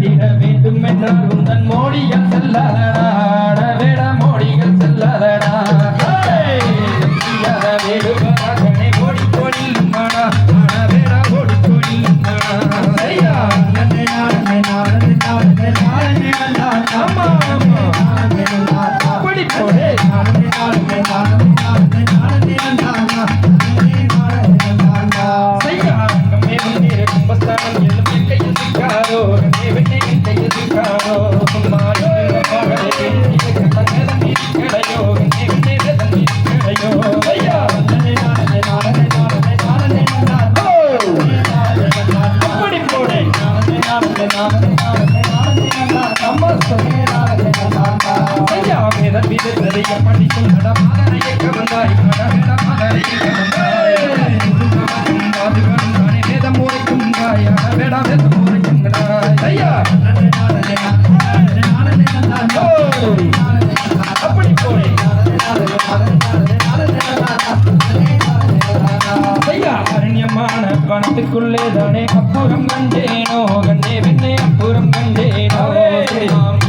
நாடி வேண்டும் என்றாலும் தன் மோடிகள் செல்லாதடா வேட மோடிகள் செல்லாதடா வேடுவராகனே கோடி கோடி மாடா நம்ம சொல்ல ஐயா அரண்யமான வனத்துக்குள்ளே தானே அப்புறம் கண்டேனோ? கண்டே பின்னே அப்புறம் கண்டேனோ?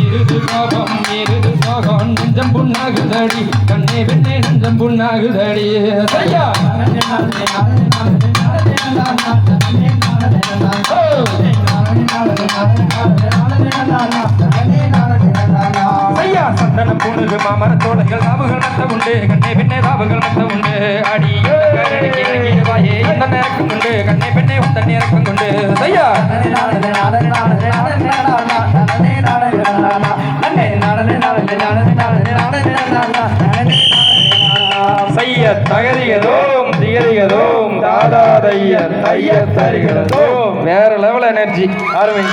இருது கோபம் இருது சோகம் நெஞ்சம் புண்ணாகுதடி. கண்ணே பின்னே நெஞ்சம் புண்ணாகுதடி. ஐயா ஐயா சந்தனம் பூணுகு மாமர தோழர்கள் நாவுகள் மத்த உண்டு கண்ணே பின்னே தாவுகள் மத்த உண்டு அடி தகதிகதோம் திகதிகதோம் தாதா தைய தைய தருகிறதோம் வேற லெவல் எனர்ஜி ஆர்வம்